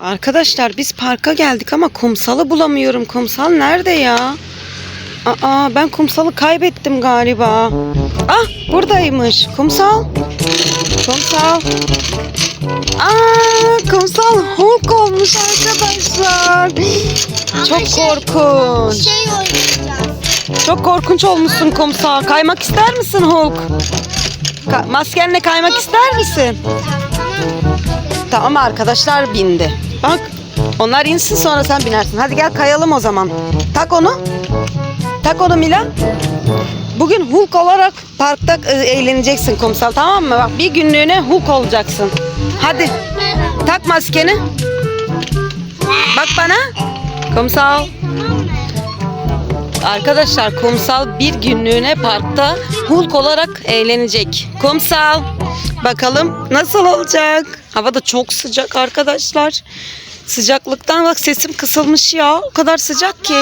Arkadaşlar biz parka geldik ama kumsalı bulamıyorum. Kumsal nerede ya? Aa ben kumsalı kaybettim galiba. Ah buradaymış. Kumsal. Kumsal. Aa kumsal Hulk olmuş arkadaşlar. Çok şey- korkunç. Şey. Çok korkunç olmuşsun kumsal. Kaymak ister misin Hulk? Ka- maskenle kaymak ister misin? Tamam arkadaşlar bindi. Bak onlar insin sonra sen binersin. Hadi gel kayalım o zaman. Tak onu. Tak onu Mila. Bugün Hulk olarak parkta e, eğleneceksin kumsal tamam mı? Bak bir günlüğüne Hulk olacaksın. Hadi tak maskeni. Bak bana. Kumsal. Arkadaşlar kumsal bir günlüğüne parkta Hulk olarak eğlenecek. Kumsal. Bakalım nasıl olacak? Hava da çok sıcak arkadaşlar. Sıcaklıktan bak sesim kısılmış ya. O kadar sıcak ki.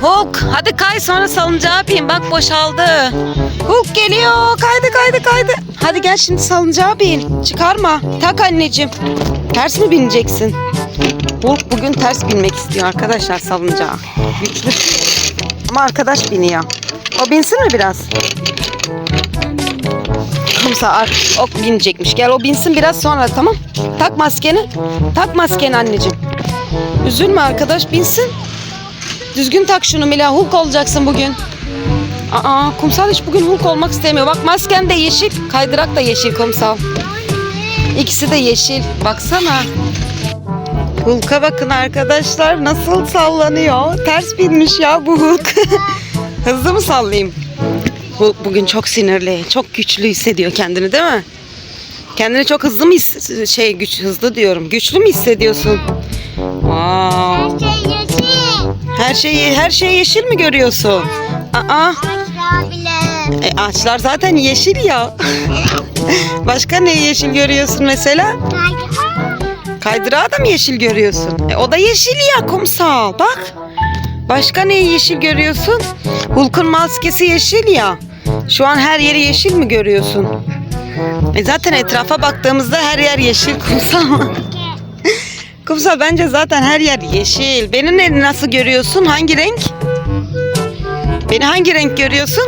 Hulk hadi kay sonra salıncağa bin. Bak boşaldı. Hulk geliyor. Kaydı kaydı kaydı. Hadi gel şimdi salıncağa bin. Çıkarma. Tak anneciğim. Ters mi bineceksin? Hulk bugün ters binmek istiyor arkadaşlar salıncağa. Güçlü. Ama arkadaş biniyor. O binsin mi biraz? Kumsa ar- ok binecekmiş. Gel o binsin biraz sonra tamam. Tak maskeni. Tak maskeni anneciğim. Üzülme arkadaş binsin. Düzgün tak şunu Mila. Hulk olacaksın bugün. Aa kumsal hiç bugün Hulk olmak istemiyor. Bak masken de yeşil. Kaydırak da yeşil kumsal. İkisi de yeşil. Baksana. Hulk'a bakın arkadaşlar nasıl sallanıyor. Ters binmiş ya bu Hulk. Hızlı mı sallayayım? Hulk bugün çok sinirli, çok güçlü hissediyor kendini değil mi? Kendini çok hızlı mı his- şey güç hızlı diyorum. Güçlü mü hissediyorsun? Wow. Her şey yeşil. Her şeyi her şey yeşil mi görüyorsun? Aa, e, ağaçlar zaten yeşil ya. Başka ne yeşil görüyorsun mesela? Kaydırağı da mı yeşil görüyorsun? E, o da yeşil ya kumsal. Bak. Başka ne yeşil görüyorsun? Hulk'un maskesi yeşil ya. Şu an her yeri yeşil mi görüyorsun? E zaten etrafa baktığımızda her yer yeşil kumsal. kumsal bence zaten her yer yeşil. Beni ne nasıl görüyorsun? Hangi renk? Beni hangi renk görüyorsun?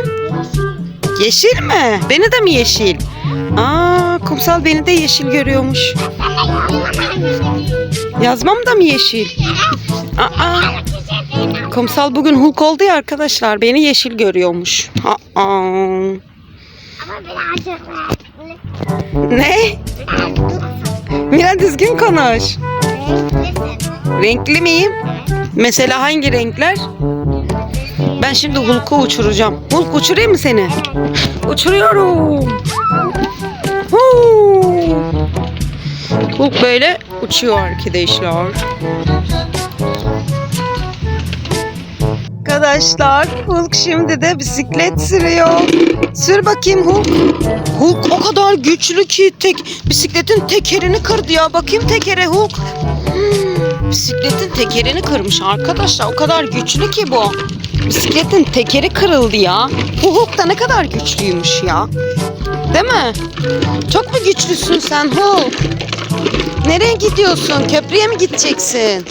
Yeşil mi? Beni de mi yeşil? Aa, kumsal beni de yeşil görüyormuş. Yazmam da mı yeşil? Aa, kumsal bugün Hulk oldu ya arkadaşlar. Beni yeşil görüyormuş. Aa, Ama birazcık ne? Mira düzgün konuş. Renkli miyim? Mesela hangi renkler? Ben şimdi Hulk'u uçuracağım. Hulk uçurayım mı seni? Uçuruyorum. Hulk böyle uçuyor arkadaşlar. Arkadaşlar Hulk şimdi de bisiklet sürüyor. Sür bakayım Hulk. Hulk o kadar güçlü ki tek bisikletin tekerini kırdı ya. Bakayım tekere Hulk. Hmm, bisikletin tekerini kırmış arkadaşlar. O kadar güçlü ki bu. Bisikletin tekeri kırıldı ya. Bu Hulk da ne kadar güçlüymüş ya. Değil mi? Çok mu güçlüsün sen Hulk? Nereye gidiyorsun? Köprüye mi gideceksin?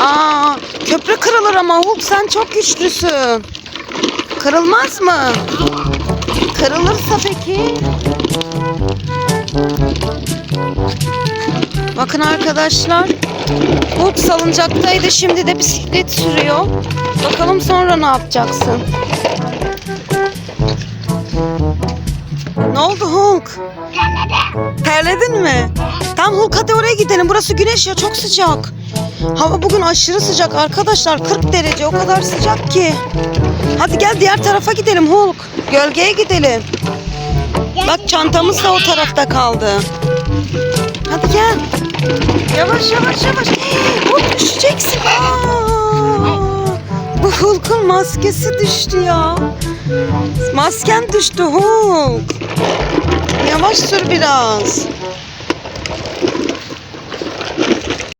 Aa, köprü kırılır ama Hulk sen çok güçlüsün. Kırılmaz mı? Kırılırsa peki? Bakın arkadaşlar. Hulk salıncaktaydı şimdi de bisiklet sürüyor. Bakalım sonra ne yapacaksın? Ne oldu Hulk? Terledin mi? Tamam Hulk hadi oraya gidelim. Burası güneş ya çok sıcak. Hava bugün aşırı sıcak arkadaşlar. 40 derece o kadar sıcak ki. Hadi gel diğer tarafa gidelim Hulk. Gölgeye gidelim. Bak çantamız da o tarafta kaldı. Hadi gel. Yavaş yavaş yavaş. Hulk düşeceksin. Aa, bu Hulk'un maskesi düştü ya. Masken düştü Hulk. Yavaş sür biraz.